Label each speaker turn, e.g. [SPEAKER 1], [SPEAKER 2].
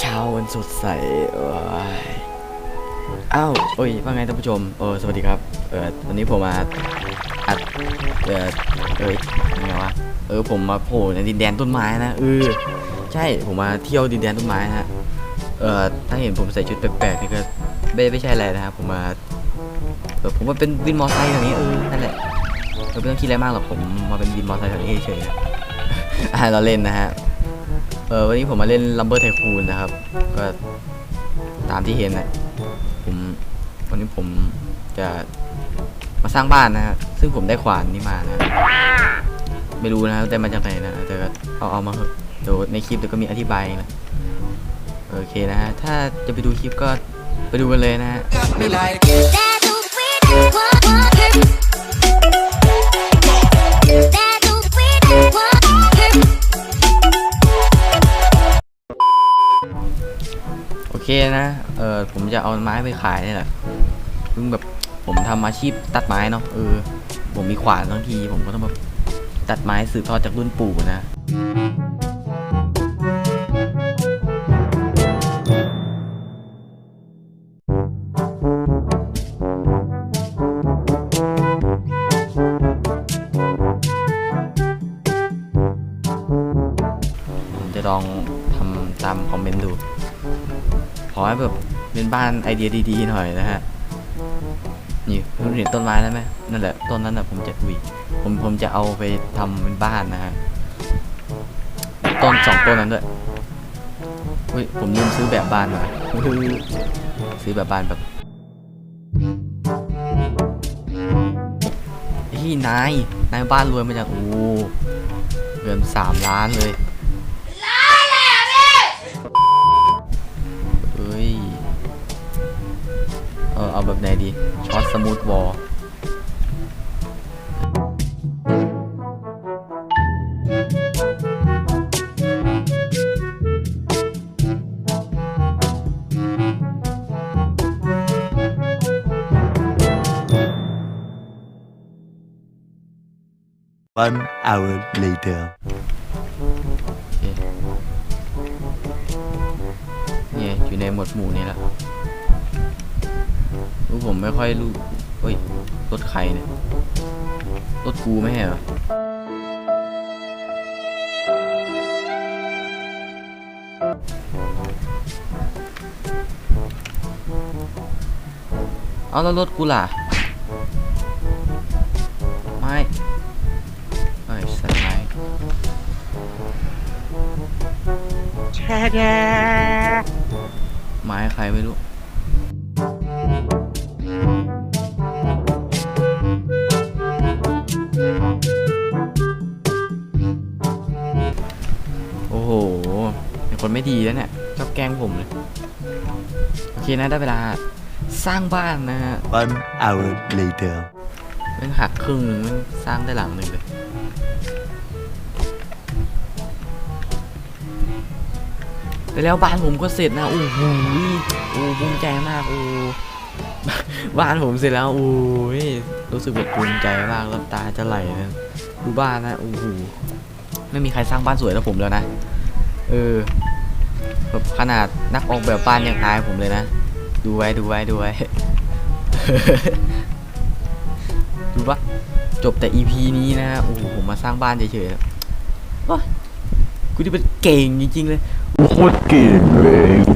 [SPEAKER 1] เช้าวันสดใสเอ้าวโอ้ยว่าไงท่านผู้ชม เออ สวัสดีครับ เออวันนี้ผมมาอัด เออเอ้ยยังไงวะ เออ ผมมาโผล่ในดินแดนต้นไม้นะ เออ ใช่ ผมมาเที่ยวดินแดนต้นไม้ฮะ เออถ้าเห็นผมใส่ชุดแปลกๆนี่ก็ไม่ไม่ใช่อะไรนะครับ ผมมาเออผมมาเป็นวินมอไซค์อย่างนี้ เออ นั่นแหละเออไม่ต้องคิดอะไรมากหรอก ผมมาเป็นวินมอไซค์อย่างนี้เฉยๆอ่าเราเล่นนะฮะ เออวันนี้ผมมาเล่น Lumber Tycoon นะครับ ก็ตามที่เห็นนะผมวันนี้ผมจะมาสร้างบ้านนะฮะซึ่งผมได้ขวานนี้มานะไม่รู้นะได้มาจากไหนนะแต่ก็เอาเอามาเถอะเดี๋ยวในคลิปเดี๋ยวก็มีอธิบายนะโอเคนะฮะถ้าจะไปดูคลิปก็ไปดูกันเลยนะฮะ นะ เออผมจะเอาไม้ไปขายนี่แหละซึ่งแบบผมทำอาชีพตัดไม้เนาะ เออ ผมมีขวานทั้งที ผมก็ต้องแบบตัดไม้สืบทอดจากรุ่นปู่นะจะลองทำตามคอมเมนต์ดู ขอให้แบบเป็นบ้านไอเดียดีๆหน่อยนะฮะนี่คุณเห็นต้นไม้แล้วไหมนั่นแหละต้นนั้นนะผมจะอุยผมผมจะเอาไปทำเป็นบ้านนะฮะต้นสองต้นนั้นด้วยอุ้ยผมลืมซื้อแบบบ้านมาซื้อแบบบ้านแบบพี่นายนายบ้านรวยมาจากโอ้เงินสามล้านเลย ช็อตสมูทวอลโ One
[SPEAKER 2] hour later.
[SPEAKER 1] อเคเนี่ยอยู่ รู้ผมไม่ค่อยรู้เฮ้ยรถใครเนี่ยรถกูไม่ใช่เหรอเอาแล้วรถกูล่ะ ไม่ไอ้สัตว์ไม้ไม้ใครไม่รู้ ไม่ดีแล้วเนี่ยชอบแกล้งผมเลยโอเคนะได้เวลาสร้างบ้านนะฮะ
[SPEAKER 2] One hour later.
[SPEAKER 1] มันหักครึ่งหนึงมันสร้างได้หลังหนึ่งเลยแต่แล้วบ้านผมก็เสร็จนะโอ้โหโอ้ภูมิใจมากโอ้บ้านผมเสร็จแล้วโอ้ยรู้สึกแบบภูมิใจมากน้ำตาจะไหลนะดูบ้านนะโอ้โหไม่มีใครสร้างบ้านสวยเท่าผมแล้วนะ เออ แบบขนาดนักออกแบบบ้านยังอายผมเลยนะ ดูไว้ดูไว้ดูไว้ ดูปะจบแต่ EP นี้นะโอ้โหผมมาสร้างบ้านเฉยๆกูที่เป็นเก่งจริงๆเลย
[SPEAKER 3] โคตรเก่งเลยกู